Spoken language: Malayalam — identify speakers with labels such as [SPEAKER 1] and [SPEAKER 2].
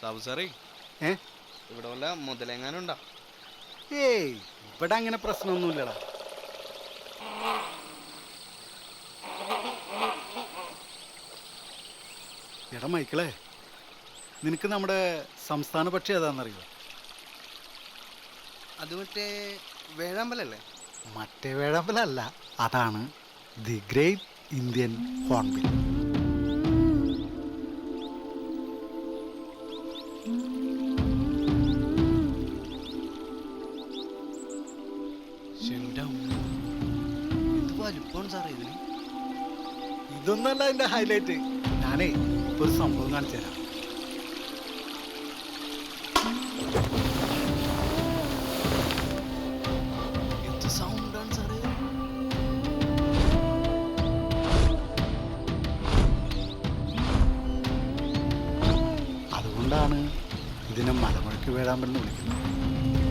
[SPEAKER 1] സാബു സാറേ
[SPEAKER 2] ഏ?
[SPEAKER 1] ഇവിടെ വല്ല മുതലെങ്ങാനും ഉണ്ടോ
[SPEAKER 2] ഏയ് ഇവിടെ അങ്ങനെ പ്രശ്നമൊന്നുമില്ലടാ. എടാ മൈക്കിളെ നിനക്ക് നമ്മുടെ സംസ്ഥാന പക്ഷി ഏതാണെന്നറിയോ?
[SPEAKER 1] അത് മറ്റേ വേഴാമ്പലല്ലേ?
[SPEAKER 2] മറ്റേ വേഴാമ്പലല്ല അതാണ് ദി ഗ്രേറ്റ് ഇന്ത്യൻ ഹോൺബിൽ ഇതൊന്നല്ല എന്റെ ഹൈലൈറ്റ് ഞാനേ ഒരു സംഭവം കാണിച്ചു തരാം അതുകൊണ്ടാണ് ഇതിനെ മലമുഴക്കി വേഴാമ്പലെന്ന് വിളിക്കുന്നത്